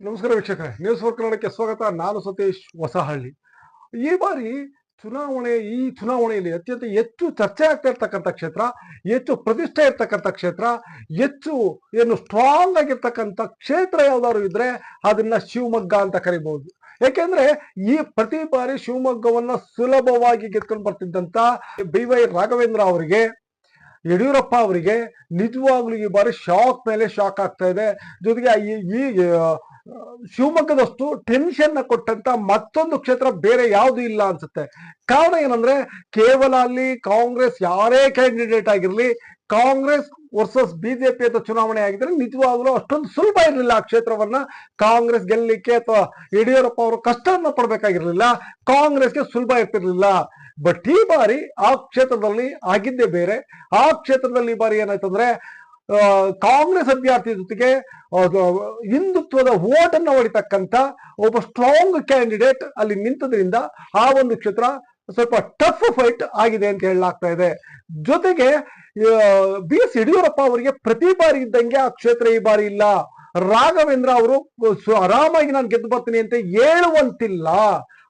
ನಮಸ್ಕಾರ ವೀಕ್ಷಕರೇ news four ಕನ್ನಡಕ್ಕೆ ಸ್ವಾಗತ. ನಾನು ಸತೀಶ್ ಹೊಸಹಳ್ಳಿ. ಈ ಬಾರಿ ಚುನಾವಣೆ, ಈ ಚುನಾವಣೆಯಲ್ಲಿ ಅತ್ಯಂತ ಹೆಚ್ಚು ಚರ್ಚೆ ಆಗ್ತಾ ಇರ್ತಕ್ಕಂಥ ಕ್ಷೇತ್ರ, ಹೆಚ್ಚು ಪ್ರತಿಷ್ಠೆ ಇರ್ತಕ್ಕಂಥ ಕ್ಷೇತ್ರ, ಹೆಚ್ಚು ಏನು ಸ್ಟ್ರಾಂಗ್ ಆಗಿರ್ತಕ್ಕಂಥ ಕ್ಷೇತ್ರ ಯಾವ್ದಾದ್ರು ಇದ್ರೆ ಅದನ್ನ ಶಿವಮೊಗ್ಗ ಅಂತ ಕರಿಬಹುದು. ಯಾಕೆಂದ್ರೆ ಈ ಪ್ರತಿ ಬಾರಿ ಶಿವಮೊಗ್ಗವನ್ನ ಸುಲಭವಾಗಿ ಗೆದ್ಕೊಂಡು ಬರ್ತಿದ್ದಂತ ಬಿ ವೈ ರಾಘವೇಂದ್ರ ಅವರಿಗೆ ಯಡಿಯೂರಪ್ಪ ಅವರಿಗೆ ನಿಜವಾಗ್ಲೂ ಈ ಬಾರಿ ಶಾಕ್ ಮೇಲೆ ಶಾಕ್ ಆಗ್ತಾ ಇದೆ. ಜೊತೆಗೆ ಈ- ಶಿವಮೊಗ್ಗದಷ್ಟು ಟೆನ್ಷನ್ ಕೊಟ್ಟಂತ ಮತ್ತೊಂದು ಕ್ಷೇತ್ರ ಬೇರೆ ಯಾವುದು ಇಲ್ಲ ಅನ್ಸುತ್ತೆ. ಕಾರಣ ಏನಂದ್ರೆ ಕೇವಲ ಅಲ್ಲಿ ಕಾಂಗ್ರೆಸ್ ಯಾರೇ ಕ್ಯಾಂಡಿಡೇಟ್ ಆಗಿರ್ಲಿ, ಕಾಂಗ್ರೆಸ್ ವರ್ಸಸ್ ಬಿಜೆಪಿ ಅಂತ ಚುನಾವಣೆ ಆಗಿದ್ರೆ ನಿಜವಾಗ್ಲೂ ಅಷ್ಟೊಂದು ಸುಲಭ ಇರಲಿಲ್ಲ ಆ ಕ್ಷೇತ್ರವನ್ನ. ಕಾಂಗ್ರೆಸ್ ಗೆಲ್ಲಲಿಕ್ಕೆ ಅಥವಾ ಯಡಿಯೂರಪ್ಪ ಅವರು ಕಷ್ಟವನ್ನ ಪಡ್ಬೇಕಾಗಿರ್ಲಿಲ್ಲ, ಕಾಂಗ್ರೆಸ್ಗೆ ಸುಲಭ ಇರ್ತಿರ್ಲಿಲ್ಲ. ಬಟ್ ಈ ಬಾರಿ ಆ ಕ್ಷೇತ್ರದಲ್ಲಿ ಆಗಿದ್ದೇ ಬೇರೆ, ಆ ಕ್ಷೇತ್ರದಲ್ಲಿ ಈ ಬಾರಿ ಏನಾಯ್ತಂದ್ರೆ ಕಾಂಗ್ರೆಸ್ ಅಭ್ಯರ್ಥಿ ಜೊತೆಗೆ ಹಿಂದುತ್ವದ ಓಟ್ ಅನ್ನ ಹೊಡಿತಕ್ಕಂತ ಒಬ್ಬ ಸ್ಟ್ರಾಂಗ್ ಕ್ಯಾಂಡಿಡೇಟ್ ಅಲ್ಲಿ ನಿಂತದ್ರಿಂದ ಆ ಒಂದು ಕ್ಷೇತ್ರ ಸ್ವಲ್ಪ ಟಫ್ ಫೈಟ್ ಆಗಿದೆ ಅಂತ ಹೇಳಲಾಗ್ತಾ ಇದೆ. ಜೊತೆಗೆ ಬಿ ಎಸ್ ಯಡಿಯೂರಪ್ಪ ಅವರಿಗೆ ಪ್ರತಿ ಬಾರಿ ಇದ್ದಂಗೆ ಆ ಕ್ಷೇತ್ರ ಈ ಬಾರಿ ಇಲ್ಲ. ರಾಘವೇಂದ್ರ ಅವರು ಆರಾಮಾಗಿ ನಾನು ಗೆದ್ದು ಬರ್ತೀನಿ ಅಂತ ಹೇಳುವಂತಿಲ್ಲ.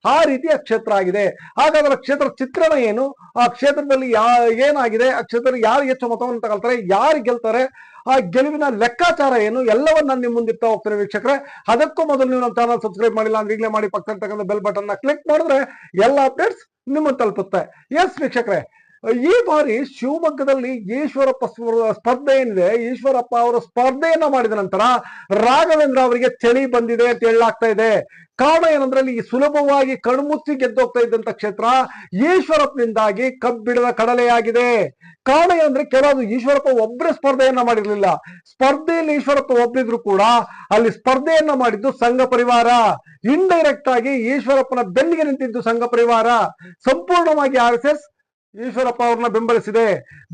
ಆ ರೀತಿಯ ಕ್ಷೇತ್ರ ಆಗಿದೆ. ಹಾಗಾದ್ರೆ ಕ್ಷೇತ್ರ ಚಿತ್ರಣ ಏನು? ಆ ಕ್ಷೇತ್ರದಲ್ಲಿ ಯಾ, ಏನಾಗಿದೆ? ಆ ಕ್ಷೇತ್ರದಲ್ಲಿ ಯಾರು ಹೆಚ್ಚು ಮತವನ್ನು ತಗೊಳ್ತಾರೆ? ಯಾರು ಗೆಲ್ತಾರೆ? ಆ ಗೆಲುವಿನ ಲೆಕ್ಕಾಚಾರ ಏನು? ಎಲ್ಲವನ್ನ ನಾನು ನಿಮ್ಮ ಮುಂದಿರ್ತಾ ಹೋಗ್ತಾರೆ ವೀಕ್ಷಕರೇ. ಅದಕ್ಕೂ ಮೊದಲು ನೀವು ನಮ್ಮ ಚಾನಲ್ ಸಬ್ಸ್ಕ್ರೈಬ್ ಮಾಡಿಲ್ಲ ಅಂದ್ರೆ ಈಗಲೇ ಮಾಡಿ ಪಕ್ಕ ಬೆಲ್ ಬಟನ್ ಕ್ಲಿಕ್ ಮಾಡಿದ್ರೆ ಎಲ್ಲ ಅಪ್ಡೇಟ್ಸ್ ನಿಮ್ಮ ತಲುಪುತ್ತೆ. ಎಸ್ ವೀಕ್ಷಕರೇ. ಈ ಬಾರಿ ಶಿವಮೊಗ್ಗದಲ್ಲಿ ಈಶ್ವರಪ್ಪ ಸ್ಪರ್ಧೆ ಏನಿದೆ? ಈಶ್ವರಪ್ಪ ಅವರ ಸ್ಪರ್ಧೆಯನ್ನ ಮಾಡಿದ ನಂತರ ರಾಘವೇಂದ್ರ ಅವರಿಗೆ ಚಳಿ ಬಂದಿದೆ ಅಂತ ಹೇಳಲಾಗ್ತಾ ಇದೆ. ಕಾರಣ ಏನಂದ್ರೆ ಅಲ್ಲಿ ಸುಲಭವಾಗಿ ಕಣ್ಮುಚ್ಚಿ ಗೆದ್ದೋಗ್ತಾ ಇದ್ದಂತ ಕ್ಷೇತ್ರ ಈಶ್ವರಪ್ಪನಿಂದಾಗಿ ಕಬ್ಬಿಡದ ಕಡಲೆಯಾಗಿದೆ. ಕಾರಣ ಏನಂದ್ರೆ ಕೆಲವು ಈಶ್ವರಪ್ಪ ಒಬ್ಬರೇ ಸ್ಪರ್ಧೆಯನ್ನ ಮಾಡಿರಲಿಲ್ಲ. ಸ್ಪರ್ಧೆಯಲ್ಲಿ ಈಶ್ವರಪ್ಪ ಒಬ್ಬರಿದ್ರು ಕೂಡ ಅಲ್ಲಿ ಸ್ಪರ್ಧೆಯನ್ನ ಮಾಡಿದ್ದು ಸಂಘ ಪರಿವಾರ. ಇಂಡೈರೆಕ್ಟ್ ಆಗಿ ಈಶ್ವರಪ್ಪನ ಬೆನ್ನಿಗೆ ನಿಂತಿದ್ದು ಸಂಘ ಪರಿವಾರ. ಸಂಪೂರ್ಣವಾಗಿ ಆರ್ ಎಸ್ ಎಸ್ ಈಶ್ವರಪ್ಪ ಅವ್ರನ್ನ ಬೆಂಬಲಿಸಿದೆ.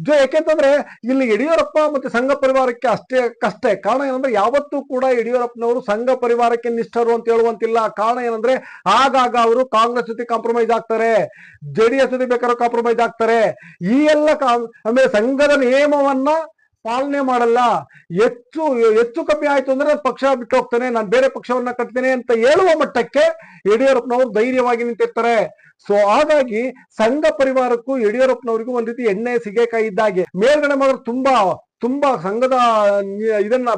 ಜೊ ಯಾಕೆಂತಂದ್ರೆ ಇಲ್ಲಿ ಯಡಿಯೂರಪ್ಪ ಮತ್ತೆ ಸಂಘ ಪರಿವಾರಕ್ಕೆ ಅಷ್ಟೇ ಕಷ್ಟೇ. ಕಾರಣ ಏನಂದ್ರೆ ಯಾವತ್ತೂ ಕೂಡ ಯಡಿಯೂರಪ್ಪನವರು ಸಂಘ ಪರಿವಾರಕ್ಕೆ ನಿಷ್ಠರು ಅಂತ ಹೇಳುವಂತಿಲ್ಲ. ಕಾರಣ ಏನಂದ್ರೆ ಆಗಾಗ ಅವರು ಕಾಂಗ್ರೆಸ್ ಜೊತೆ ಕಾಂಪ್ರಮೈಸ್ ಆಗ್ತಾರೆ. ಜೆಡಿಎಸ್ ಜೊತೆ ಬೇಕಾದ್ರೆ ಕಾಂಪ್ರಮೈಸ್ ಆಗ್ತಾರೆ. ಈ ಎಲ್ಲ ಆಮೇಲೆ ಸಂಘದ ನಿಯಮವನ್ನ ಪಾಲನೆ ಮಾಡಲ್ಲ. ಹೆಚ್ಚು ಹೆಚ್ಚು ಕಮ್ಮಿ ಆಯ್ತು ಅಂದ್ರೆ ಪಕ್ಷ ಬಿಟ್ಟು ಹೋಗ್ತಾನೆ, ನಾನು ಬೇರೆ ಪಕ್ಷವನ್ನ ಕಟ್ತೇನೆ ಅಂತ ಹೇಳುವ ಮಟ್ಟಕ್ಕೆ ಯಡಿಯೂರಪ್ಪನವರು ಧೈರ್ಯವಾಗಿ ನಿಂತಿರ್ತಾರೆ. ಸೊ ಹಾಗಾಗಿ ಸಂಘ ಪರಿವಾರಕ್ಕೂ ಯಡಿಯೂರಪ್ಪನವರಿಗೂ ಒಂದ್ ರೀತಿ ಎಣ್ಣೆ, ಸಿಗೇಕಾಯಿ ಇದ್ದಾಗೆ. ಮೇಲ್ಗಡೆ ಮಾತ್ರ ತುಂಬಾ ತುಂಬಾ ಸಂಘದ ಇದನ್ನ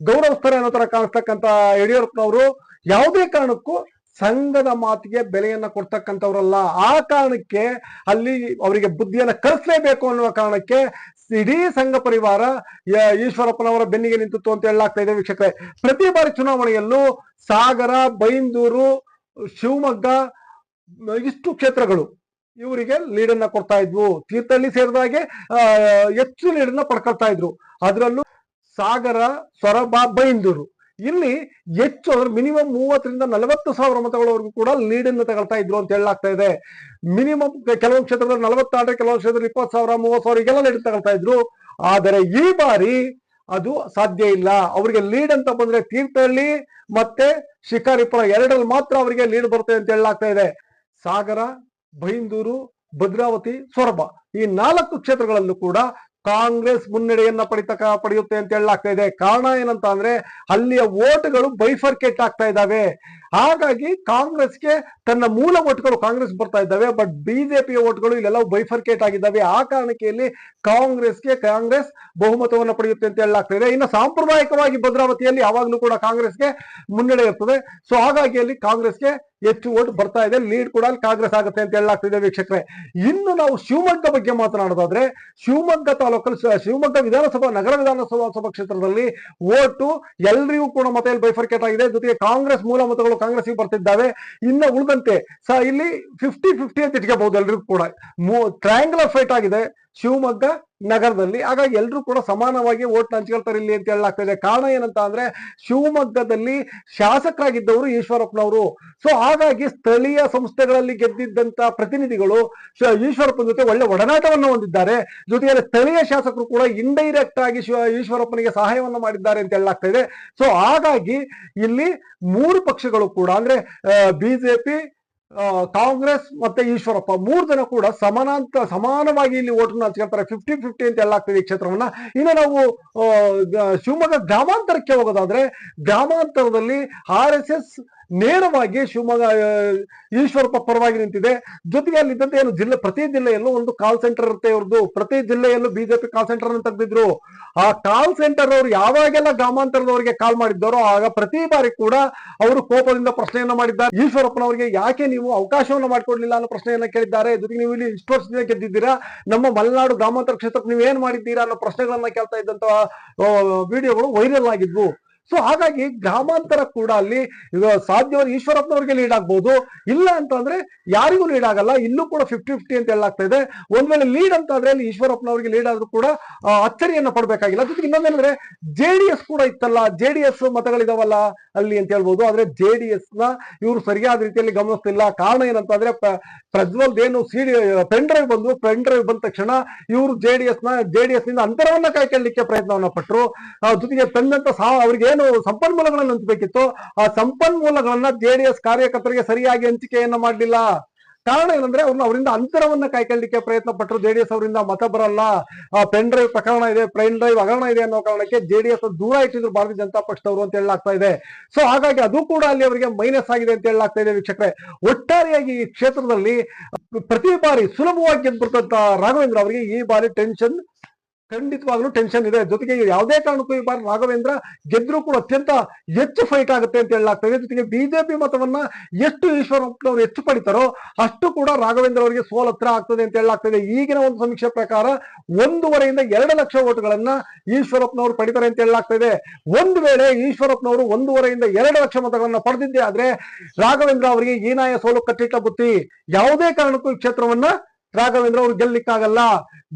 ಗೌರವಿಸ್ತಾರೆ ಅನ್ನೋ ತರ ಕಾಣಿಸ್ತಕ್ಕಂತ ಯಡಿಯೂರಪ್ಪನವರು. ಯಾವುದೇ ಕಾರಣಕ್ಕೂ ಸಂಘದ ಮಾತಿಗೆ ಬೆಲೆಯನ್ನ ಕೊಡ್ತಕ್ಕಂಥವ್ರಲ್ಲ. ಆ ಕಾರಣಕ್ಕೆ ಅಲ್ಲಿ ಅವರಿಗೆ ಬುದ್ಧಿಯನ್ನ ಕಲಿಸ್ಲೇಬೇಕು ಅನ್ನುವ ಕಾರಣಕ್ಕೆ ಇಡೀ ಸಂಘ ಪರಿವಾರ ಈಶ್ವರಪ್ಪನವರ ಬೆನ್ನಿಗೆ ನಿಂತಿತ್ತು ಅಂತ ಹೇಳಲಾಗ್ತಾ ಇದೆ ವೀಕ್ಷಕರೇ. ಪ್ರತಿ ಬಾರಿ ಚುನಾವಣೆಯಲ್ಲೂ ಸಾಗರ, ಬೈಂದೂರು, ಶಿವಮೊಗ್ಗ, ಇಷ್ಟು ಕ್ಷೇತ್ರಗಳು ಇವರಿಗೆ ಲೀಡನ್ನ ಕೊಡ್ತಾ ಇದ್ವು. ತೀರ್ಥಹಳ್ಳಿ ಸೇರಿದಾಗೆ ಹೆಚ್ಚು ಲೀಡನ್ನ ಪಡ್ಕೊಳ್ತಾ ಇದ್ರು. ಅದರಲ್ಲೂ ಸಾಗರ, ಸೊರಬ, ಬೈಂದೂರು. ಇಲ್ಲಿ ಹೆಚ್ಚು ಅಂದ್ರೆ ಮಿನಿಮಮ್ ಮೂವತ್ತರಿಂದ ನಲವತ್ತು ಸಾವಿರ ಮತಗಳವರೆಗೂ ಕೂಡ ಲೀಡನ್ನು ತಗೊಳ್ತಾ ಇದ್ರು ಅಂತ ಹೇಳಲಾಗ್ತಾ ಇದೆ. ಮಿನಿಮಮ್ ಕೆಲವೊಂದು ಕ್ಷೇತ್ರದಲ್ಲಿ ನಲವತ್ತಾದ್ರೆ ಕೆಲವೊಂದು ಕ್ಷೇತ್ರದಲ್ಲಿ ಇಪ್ಪತ್ತು ಸಾವಿರ, ಮೂವತ್ತು ಸಾವಿರ ಈಗೆಲ್ಲ ಲೀಡ್ ತಗೊಳ್ತಾ ಇದ್ರು. ಆದರೆ ಈ ಬಾರಿ ಅದು ಸಾಧ್ಯ ಇಲ್ಲ. ಅವರಿಗೆ ಲೀಡ್ ಅಂತ ಬಂದ್ರೆ ತೀರ್ಥಹಳ್ಳಿ ಮತ್ತೆ ಶಿಕಾರಿಪುರ ಎರಡರಲ್ಲಿ ಮಾತ್ರ ಅವರಿಗೆ ಲೀಡ್ ಬರುತ್ತೆ ಅಂತ ಹೇಳಲಾಗ್ತಾ ಇದೆ. ಸಾಗರ, ಬೈಂದೂರು, ಭದ್ರಾವತಿ, ಸೊರಬ ಈ ನಾಲ್ಕು ಕ್ಷೇತ್ರಗಳಲ್ಲೂ ಕೂಡ ಕಾಂಗ್ರೆಸ್ ಮುನ್ನಡೆಯನ್ನ ಪಡಿತಕ ಪಡೆಯುತ್ತೆ ಅಂತ ಹೇಳಲಾಗ್ತಾ ಇದೆ. ಕಾರಣ ಏನಂತ ಅಂದ್ರೆ ಅಲ್ಲಿಯ ಓಟ್ಗಳು ಬೈಫರ್ಕೇಟ್ ಆಗ್ತಾ ಇದ್ದಾವೆ. ಹಾಗಾಗಿ ಕಾಂಗ್ರೆಸ್ಗೆ ತನ್ನ ಮೂಲ ಓಟ್ಗಳು ಕಾಂಗ್ರೆಸ್ ಬರ್ತಾ ಇದ್ದಾವೆ, ಬಟ್ ಬಿಜೆಪಿಯ ಓಟ್ಗಳು ಇಲ್ಲೆಲ್ಲ ಬೈಫರ್ಕೇಟ್ ಆಗಿದ್ದಾವೆ. ಆ ಕಾರಣಕ್ಕೆ ಕಾಂಗ್ರೆಸ್ಗೆ ಕಾಂಗ್ರೆಸ್ ಬಹುಮತವನ್ನು ಪಡೆಯುತ್ತೆ ಅಂತ ಹೇಳಲಾಗ್ತಾ ಇದೆ. ಇನ್ನು ಸಾಂಪ್ರದಾಯಿಕವಾಗಿ ಭದ್ರಾವತಿಯಲ್ಲಿ ಯಾವಾಗಲೂ ಕೂಡ ಕಾಂಗ್ರೆಸ್ಗೆ ಮುನ್ನಡೆ ಇರ್ತದೆ ಸೊ, ಹಾಗಾಗಿ ಅಲ್ಲಿ ಕಾಂಗ್ರೆಸ್ಗೆ ಹೆಚ್ಚು ಓಟ್ ಬರ್ತಾ ಇದೆ ಲೀಡ್ ಕೂಡ ಅಲ್ಲಿ ಕಾಂಗ್ರೆಸ್ ಆಗುತ್ತೆ ಅಂತ ಹೇಳಲಾಗ್ತಿದೆ ವೀಕ್ಷಕರೇ. ಇನ್ನು ನಾವು ಶಿವಮೊಗ್ಗ ಬಗ್ಗೆ ಮಾತನಾಡೋದಾದ್ರೆ, ಶಿವಮೊಗ್ಗ ತಾಲೂಕಲ್ಲಿ ಶಿವಮೊಗ್ಗ ವಿಧಾನಸಭಾ, ನಗರ ವಿಧಾನಸಭಾ ಸಭಾ ಕ್ಷೇತ್ರದಲ್ಲಿ ಓಟು ಎಲ್ರಿಗೂ ಕೂಡ ಮತ ಇಲ್ಲಿ ಬೈಫರ್ಕೇಟ್ ಆಗಿದೆ. ಜೊತೆಗೆ ಕಾಂಗ್ರೆಸ್ ಮೂಲ ಮತಗಳು ಕಾಂಗ್ರೆಸ್ಗೆ ಬರ್ತಿದ್ದಾವೆ. ಇನ್ನು ಉಳಿದಂತೆ ಸ, ಇಲ್ಲಿ ಫಿಫ್ಟಿ ಫಿಫ್ಟಿ ಅಂತ ಇಟ್ಕೋಬಹುದು ಎಲ್ರಿಗೂ ಕೂಡ. ಟ್ರಯಾಂಗುಲರ್ ಫೈಟ್ ಆಗಿದೆ ಶಿವಮೊಗ್ಗ ನಗರದಲ್ಲಿ. ಹಾಗಾಗಿ ಎಲ್ಲರೂ ಕೂಡ ಸಮಾನವಾಗಿ ಓಟ್ ಹಂಚ್ಕೊಳ್ತಾರೆ ಇಲ್ಲಿ ಅಂತ ಹೇಳಲಾಗ್ತಾ ಇದೆ ಕಾರಣ ಏನಂತ ಅಂದ್ರೆ ಶಿವಮೊಗ್ಗದಲ್ಲಿ ಶಾಸಕರಾಗಿದ್ದವರು ಈಶ್ವರಪ್ಪನವರು. ಸೊ ಹಾಗಾಗಿ ಸ್ಥಳೀಯ ಸಂಸ್ಥೆಗಳಲ್ಲಿ ಗೆದ್ದಿದ್ದಂತ ಪ್ರತಿನಿಧಿಗಳು ಈಶ್ವರಪ್ಪನ ಜೊತೆ ಒಳ್ಳೆ ಒಡನಾಟವನ್ನು ಹೊಂದಿದ್ದಾರೆ. ಜೊತೆಗೆ ಸ್ಥಳೀಯ ಶಾಸಕರು ಕೂಡ ಇಂಡೈರೆಕ್ಟ್ ಆಗಿ ಶಿವ ಈಶ್ವರಪ್ಪನಿಗೆ ಸಹಾಯವನ್ನು ಮಾಡಿದ್ದಾರೆ ಅಂತ ಹೇಳಲಾಗ್ತಾ ಇದೆ ಸೊ ಹಾಗಾಗಿ ಇಲ್ಲಿ ಮೂರು ಪಕ್ಷಗಳು ಕೂಡ ಅಂದ್ರೆ ಬಿಜೆಪಿ ಕಾಂಗ್ರೆಸ್ ಮತ್ತೆ ಈಶ್ವರಪ್ಪ ಮೂರು ಜನ ಕೂಡ ಸಮಾನಾಂತ, ಸಮಾನವಾಗಿ ಇಲ್ಲಿ ಓಟನ್ನು ಹಂಚ್ಕೊಳ್ತಾರೆ ಫಿಫ್ಟಿ ಫಿಫ್ಟಿ ಅಂತ ಎಲ್ಲ ಆಗ್ತದೆ ಈ ಕ್ಷೇತ್ರವನ್ನ. ಇನ್ನು ನಾವು ಶಿವಮೊಗ್ಗ ಗ್ರಾಮಾಂತರಕ್ಕೆ ಹೋಗೋದಾದ್ರೆ, ಗ್ರಾಮಾಂತರದಲ್ಲಿ ಆರ್ ಎಸ್ ಎಸ್ ನೇರವಾಗಿ ಶಿವಮೊಗ್ಗ ಈಶ್ವರಪ್ಪ ಪರವಾಗಿ ನಿಂತಿದೆ. ಜೊತೆಗೆ ಅಲ್ಲಿದ್ದಂತೆ ಏನು ಜಿಲ್ಲೆ, ಪ್ರತಿ ಜಿಲ್ಲೆಯಲ್ಲೂ ಒಂದು ಕಾಲ್ ಸೆಂಟರ್ ಇರುತ್ತೆ ಇವ್ರದ್ದು ಪ್ರತಿ ಜಿಲ್ಲೆಯಲ್ಲೂ ಬಿಜೆಪಿ ಕಾಲ್ ಸೆಂಟರ್ ಅನ್ನು ತೆಗೆದಿದ್ರು. ಆ ಕಾಲ್ ಸೆಂಟರ್ ಅವರು ಯಾವಾಗೆಲ್ಲ ಗ್ರಾಮಾಂತರದವರಿಗೆ ಕಾಲ್ ಮಾಡಿದ್ದಾರೋ, ಆಗ ಪ್ರತಿ ಬಾರಿ ಕೂಡ ಅವರು ಕೋಪದಿಂದ ಪ್ರಶ್ನೆಯನ್ನ ಮಾಡಿದ್ದಾರೆ. ಈಶ್ವರಪ್ಪನವರಿಗೆ ಯಾಕೆ ನೀವು ಅವಕಾಶವನ್ನು ಮಾಡಿಕೊಡ್ಲಿಲ್ಲ ಅನ್ನೋ ಪ್ರಶ್ನೆಯನ್ನ ಕೇಳಿದ್ದಾರೆ. ಜೊತೆಗೆ ನೀವು ಇಲ್ಲಿ ಇಷ್ಟು ವರ್ಷದಿಂದ ಗೆದ್ದಿದ್ದೀರಾ? ನಮ್ಮ ಮಲೆನಾಡು ಗ್ರಾಮಾಂತರ ಕ್ಷೇತ್ರಕ್ಕೆ ನೀವು ಏನ್ ಮಾಡಿದ್ದೀರಾ ಅನ್ನೋ ಪ್ರಶ್ನೆಗಳನ್ನ ಕೇಳ್ತಾ ಇದ್ದಂತ ವಿಡಿಯೋಗಳು ವೈರಲ್ ಆಗಿದ್ವು. ಸೊ ಹಾಗಾಗಿ ಗ್ರಾಮಾಂತರ ಕೂಡ ಅಲ್ಲಿ ಸಾಧ್ಯವಾದ ಈಶ್ವರಪ್ಪನವರಿಗೆ ಲೀಡ್ ಆಗ್ಬಹುದು ಇಲ್ಲ ಅಂತಂದ್ರೆ ಯಾರಿಗೂ ಲೀಡ್ ಆಗಲ್ಲ. ಇಲ್ಲೂ ಕೂಡ ಫಿಫ್ಟಿ ಫಿಫ್ಟಿ ಅಂತ ಹೇಳಲಾಗ್ತಾ ಇದೆ ಒಂದ್ ವೇಳೆ ಲೀಡ್ ಅಂತ ಆದ್ರೆ ಅಲ್ಲಿ ಈಶ್ವರಪ್ಪನವರಿಗೆ ಲೀಡ್ ಆದ್ರೂ ಕೂಡ ಅಚ್ಚರಿಯನ್ನು ಪಡಬೇಕಾಗಿಲ್ಲ. ಜೊತೆಗೆ ಇನ್ನೊಂದೇನಂದ್ರೆ ಜೆ ಡಿ ಎಸ್ ಕೂಡ ಇತ್ತಲ್ಲ. ಜೆ ಡಿ ಎಸ್ ಮತಗಳಿದಾವಲ್ಲ ಅಲ್ಲಿ ಅಂತ ಹೇಳ್ಬೋದು. ಆದ್ರೆ ಜೆ ಡಿ ಎಸ್ನ ಇವರು ಸರಿಯಾದ ರೀತಿಯಲ್ಲಿ ಗಮನಿಸ್ತಿಲ್ಲ. ಕಾರಣ ಏನಂತಂದ್ರೆ ಪ್ರಜ್ವಲ್ ಏನು ಸಿಡಿ ಪೆನ್ ಡ್ರೈವ್ ಬಂದು, ಪೆನ್ ಡ್ರೈವ್ ಬಂದ ತಕ್ಷಣ ಇವರು ಜೆ ಡಿ ಎಸ್ನ ಜೆ ಡಿ ಎಸ್ನಿಂದ ಅಂತರವನ್ನ ಕಾಯ್ಕೊಳ್ಳಿಕ್ಕೆ ಪ್ರಯತ್ನವನ್ನ ಪಟ್ಟರು ಜೊತೆಗೆ ತಂದಂತ ಸಹ ಅವ್ರಿಗೆ ಏನು ಸಂಪನ್ಮೂಲಗಳನ್ನು ಹಂಚಬೇಕಿತ್ತು, ಆ ಸಂಪನ್ಮೂಲಗಳನ್ನ ಜೆ ಡಿ ಎಸ್ ಕಾರ್ಯಕರ್ತರಿಗೆ ಸರಿಯಾಗಿ ಹಂಚಿಕೆಯನ್ನ ಮಾಡಲಿಲ್ಲ. ಕಾರಣ ಏನಂದ್ರೆ ಅವ್ರನ್ನ ಅವರಿಂದ ಅಂತರವನ್ನ ಕಾಯ್ಕೊಳ್ಳಿಕ್ಕೆ ಪ್ರಯತ್ನ ಪಟ್ಟರು ಜೆಡಿಎಸ್ ಅವರಿಂದ ಮತ ಬರಲ್ಲ. ಪೆನ್ ಡ್ರೈವ್ ಪ್ರಕರಣ ಇದೆ, ಪೆನ್ ಡ್ರೈವ್ ಹಗರಣ ಇದೆ ಅನ್ನೋ ಕಾರಣಕ್ಕೆ ಜೆಡಿಎಸ್ ದೂರ ಇಟ್ಟಿದ್ರು ಭಾರತೀಯ ಜನತಾ ಪಕ್ಷದವರು ಅಂತ ಹೇಳಲಾಗ್ತಾ ಇದೆ. ಸೊ ಹಾಗಾಗಿ ಅದು ಕೂಡ ಅಲ್ಲಿ ಅವರಿಗೆ ಮೈನಸ್ ಆಗಿದೆ ಅಂತ ಹೇಳಲಾಗ್ತಾ ಇದೆ ವೀಕ್ಷಕರೇ. ಒಟ್ಟಾರೆಯಾಗಿ ಈ ಕ್ಷೇತ್ರದಲ್ಲಿ ಪ್ರತಿ ಬಾರಿ ಸುಲಭವಾಗಿ ಗೆದ್ಬಿಡ್ತಂತ ರಾಘವೇಂದ್ರ ಅವರಿಗೆ ಈ ಬಾರಿ ಟೆನ್ಷನ್ ಖಂಡಿತವಾಗ್ಲೂ ಟೆನ್ಷನ್ ಇದೆ. ಜೊತೆಗೆ ಯಾವುದೇ ಕಾರಣಕ್ಕೂ ಈ ಬಾರಿ ರಾಘವೇಂದ್ರ ಗೆದ್ರು ಕೂಡ ಅತ್ಯಂತ ಹೆಚ್ಚು ಫೈಟ್ ಆಗುತ್ತೆ ಅಂತ ಹೇಳಲಾಗ್ತದೆ ಜೊತೆಗೆ ಬಿಜೆಪಿ ಮತವನ್ನ ಎಷ್ಟು ಈಶ್ವರಪ್ಪನವರು ಹೆಚ್ಚು ಪಡಿತಾರೋ ಅಷ್ಟು ಕೂಡ ರಾಘವೇಂದ್ರ ಅವರಿಗೆ ಸೋಲ್ ಹತ್ರ ಆಗ್ತದೆ ಅಂತ ಹೇಳಲಾಗ್ತದೆ ಈಗಿನ ಒಂದು ಸಮೀಕ್ಷೆ ಪ್ರಕಾರ ಒಂದೂವರೆಯಿಂದ ಎರಡು ಲಕ್ಷ ಓಟ್ಗಳನ್ನ ಈಶ್ವರಪ್ಪನವರು ಪಡಿತಾರೆ ಅಂತ ಹೇಳಲಾಗ್ತದೆ ಒಂದು ವೇಳೆ ಈಶ್ವರಪ್ಪನವರು ಒಂದೂವರೆಯಿಂದ ಎರಡು ಲಕ್ಷ ಮತಗಳನ್ನ ಪಡೆದಿದ್ದೇ ಆದ್ರೆ ರಾಘವೇಂದ್ರ ಅವರಿಗೆ ಏನಾಯ ಸೋಲು ಕಟ್ಟಿಟ್ಟ ಬುತ್ತಿ ಯಾವುದೇ ಕಾರಣಕ್ಕೂ ಈ ಕ್ಷೇತ್ರವನ್ನ ರಾಘವೇಂದ್ರ ಅವರು ಗೆಲ್ಲಿಕ್ಕಾಗಲ್ಲ?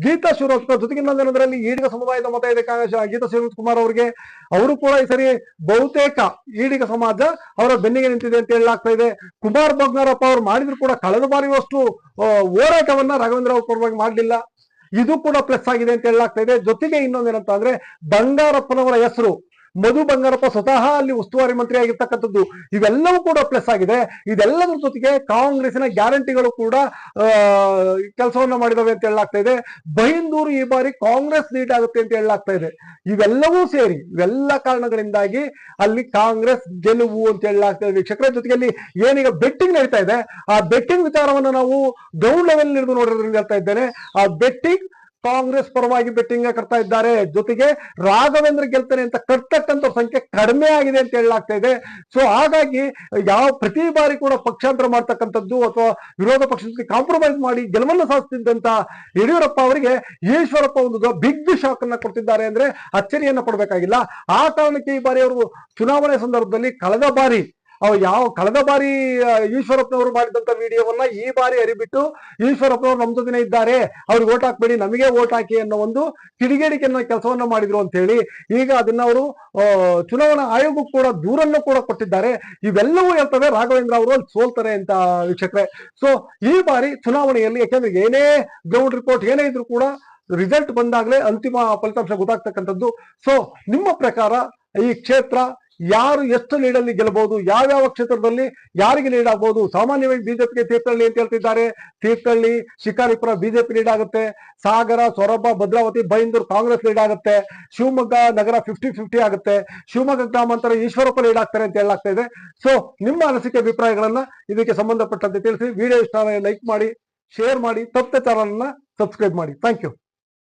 ಗೀತಾ ಶಿವರಾಜ್ ಜೊತೆಗೆ ಇನ್ನೊಂದೇನಂದ್ರಲ್ಲಿ ಈಡಿಗ ಸಮುದಾಯದ ಮತ ಇದೆ ಗೀತಾ ಶಿವರಾಜ್ ಕುಮಾರ್ ಅವರಿಗೆ. ಅವರು ಕೂಡ ಈ ಸರಿ ಬಹುತೇಕ ಈಡಿಗ ಸಮಾಜ ಅವರ ಬೆನ್ನಿಗೆ ನಿಂತಿದೆ ಅಂತ ಹೇಳಲಾಗ್ತಾ ಇದೆ. ಕುಮಾರ್ ಬಂಗಾರಪ್ಪ ಅವರು ಮಾಡಿದ್ರು ಕೂಡ ಕಳೆದ ಬಾರಿಯಷ್ಟು ಆ, ಹೋರಾಟವನ್ನ ರಾಘವೇಂದ್ರ ಅವ್ರ ಪರವಾಗಿ ಮಾಡಲಿಲ್ಲ. ಇದು ಕೂಡ ಪ್ಲಸ್ ಆಗಿದೆ ಅಂತ ಹೇಳಲಾಗ್ತಾ ಇದೆ. ಜೊತೆಗೆ ಇನ್ನೊಂದೇನಂತ ಅಂದ್ರೆ ಬಂಗಾರಪ್ಪನವರ ಹೆಸರು. ಮಧು ಬಂಗಾರಪ್ಪ ಸ್ವತಃ ಅಲ್ಲಿ ಉಸ್ತುವಾರಿ ಮಂತ್ರಿ ಆಗಿರ್ತಕ್ಕಂಥದ್ದು. ಇವೆಲ್ಲವೂ ಕೂಡ ಪ್ಲಸ್ ಆಗಿದೆ. ಇದೆಲ್ಲದರ ಜೊತೆಗೆ ಕಾಂಗ್ರೆಸ್ನ ಗ್ಯಾರಂಟಿಗಳು ಕೂಡ ಕೆಲಸವನ್ನ ಮಾಡಿದವೆ ಅಂತ ಹೇಳಲಾಗ್ತಾ ಇದೆ. ಬೈಂದೂರು ಈ ಬಾರಿ ಕಾಂಗ್ರೆಸ್ ಲೀಡ್ ಆಗುತ್ತೆ ಅಂತ ಹೇಳಲಾಗ್ತಾ ಇದೆ. ಇವೆಲ್ಲವೂ ಸೇರಿ, ಇವೆಲ್ಲ ಕಾರಣಗಳಿಂದಾಗಿ ಅಲ್ಲಿ ಕಾಂಗ್ರೆಸ್ ಗೆಲುವು ಅಂತ ಹೇಳಲಾಗ್ತಾ ಇದೆ. ವೀಕ್ಷಕರ ಜೊತೆಗೆ ಅಲ್ಲಿ ಏನೀಗ ಬೆಟ್ಟಿಂಗ್ ನಡೀತಾ ಇದೆ. ಆ ಬೆಟ್ಟಿಂಗ್ ವಿಚಾರವನ್ನು ನಾವು ಗ್ರೌಂಡ್ ಲೆವೆಲ್ ಹಿಡಿದು ನೋಡೋದ್ರಿಂದ ಹೇಳ್ತಾ ಇದ್ದೇನೆ. ಆ ಬೆಟ್ಟಿಂಗ್ ಕಾಂಗ್ರೆಸ್ ಪರವಾಗಿ ಬೆಟ್ಟಿಂಗ್ ಕಟ್ತಾ ಇದ್ದಾರೆ. ಜೊತೆಗೆ ರಾಘವೇಂದ್ರ ಗೆಲ್ತಾನೆ ಅಂತ ಕಟ್ತಕ್ಕಂಥ ಸಂಖ್ಯೆ ಕಡಿಮೆ ಆಗಿದೆ ಅಂತ ಹೇಳಲಾಗ್ತಾ ಇದೆ. ಸೊ ಹಾಗಾಗಿ ಯಾವ ಪ್ರತಿ ಬಾರಿ ಕೂಡ ಪಕ್ಷಾಂತರ ಮಾಡ್ತಕ್ಕಂಥದ್ದು ಅಥವಾ ವಿರೋಧ ಪಕ್ಷಕ್ಕೆ ಕಾಂಪ್ರಮೈಸ್ ಮಾಡಿ ಗೆಲುವನ್ನು ಸಾಧಿಸ್ತಿದ್ದಂತ ಯಡಿಯೂರಪ್ಪ ಅವರಿಗೆ ಈಶ್ವರಪ್ಪ ಒಂದು ಬಿಗ್ ಶಾಕ್ ಅನ್ನ ಕೊಡ್ತಿದ್ದಾರೆ ಅಂದ್ರೆ ಅಚ್ಚರಿಯನ್ನ ಪಡಬೇಕಾಗಿಲ್ಲ ಆ ಕಾರಣಕ್ಕೆ ಈ ಬಾರಿ ಅವರು ಚುನಾವಣೆ ಸಂದರ್ಭದಲ್ಲಿ ಕಳೆದ ಬಾರಿ ಅವ್ ಯಾವ ಕಳೆದ ಬಾರಿ ಈಶ್ವರಪ್ಪನವರು ಮಾಡಿದಂತ ವಿಡಿಯೋವನ್ನ ಈ ಬಾರಿ ಅರಿಬಿಟ್ಟು ಈಶ್ವರಪ್ಪನವರು ನಮ್ಮ ಜೊತೆ ಇದ್ದಾರೆ, ಅವ್ರಿಗೆ ಓಟ್ ಹಾಕ್ಬೇಡಿ, ನಮಗೆ ಓಟ್ ಹಾಕಿ ಅನ್ನೋ ಒಂದು ಕಿಡಿಗೇಡಿಕೆಯನ್ನ ಕೆಲಸವನ್ನ ಮಾಡಿದ್ರು ಅಂತ ಹೇಳಿ, ಈಗ ಅದನ್ನ ಅವರು ಚುನಾವಣಾ ಆಯೋಗಕ್ಕೂ ಕೂಡ ದೂರನ್ನು ಕೂಡ ಕೊಟ್ಟಿದ್ದಾರೆ. ಇವೆಲ್ಲವೂ ಹೇಳ್ತವೆ ರಾಘವೇಂದ್ರ ಅವರು ಅಲ್ಲಿ ಸೋಲ್ತಾರೆ ಅಂತ ವೀಕ್ಷಕರೇ. ಸೊ ಈ ಬಾರಿ ಚುನಾವಣೆಯಲ್ಲಿ, ಯಾಕೆಂದ್ರೆ ಏನೇ ಗ್ರೌಂಡ್ ರಿಪೋರ್ಟ್ ಏನೇ ಇದ್ರು ಕೂಡ ರಿಸಲ್ಟ್ ಬಂದಾಗಲೇ ಅಂತಿಮ ಫಲಿತಾಂಶ ಗೊತ್ತಾಗ್ತಕ್ಕಂಥದ್ದು. ಸೊ ನಿಮ್ಮ ಪ್ರಕಾರ ಈ ಕ್ಷೇತ್ರ ಯಾರು ಎಷ್ಟು ಲೀಡಲ್ಲಿ ಗೆಲ್ಲಬಹುದು ಯಾವ್ಯಾವ ಕ್ಷೇತ್ರದಲ್ಲಿ ಯಾರಿಗೆ ಲೀಡ್ ಆಗ್ಬಹುದು ಸಾಮಾನ್ಯವಾಗಿ ಬಿಜೆಪಿಗೆ ತೀರ್ಥಹಳ್ಳಿ ಅಂತ ಹೇಳ್ತಿದ್ದಾರೆ. ತೀರ್ಥಹಳ್ಳಿ, ಶಿಕಾರಿಪುರ ಬಿಜೆಪಿ ಲೀಡ್ ಆಗುತ್ತೆ. ಸಾಗರ, ಸೊರಬ, ಭದ್ರಾವತಿ, ಬೈಂದೂರು ಕಾಂಗ್ರೆಸ್ ಲೀಡ್ ಆಗುತ್ತೆ. ಶಿವಮೊಗ್ಗ ನಗರ ಫಿಫ್ಟಿ ಫಿಫ್ಟಿ ಆಗುತ್ತೆ. ಶಿವಮೊಗ್ಗ ಗ್ರಾಮಾಂತರ ಈಶ್ವರಪ್ಪ ಲೀಡ್ ಆಗ್ತಾರೆ ಅಂತ ಹೇಳಲಾಗ್ತಾ ಇದೆ. ಸೊ ನಿಮ್ಮ ಅನಿಸಿಕೆ ಅಭಿಪ್ರಾಯಗಳನ್ನ ಇದಕ್ಕೆ ಸಂಬಂಧಪಟ್ಟಂತೆ ತಿಳಿಸಿ. ವಿಡಿಯೋ ಇಷ್ಟ ಲೈಕ್ ಮಾಡಿ, ಶೇರ್ ಮಾಡಿ ತಪ್ಪದೆ ಚಾನಲ್ ಸಬ್ಸ್ಕ್ರೈಬ್ ಮಾಡಿ. Thank you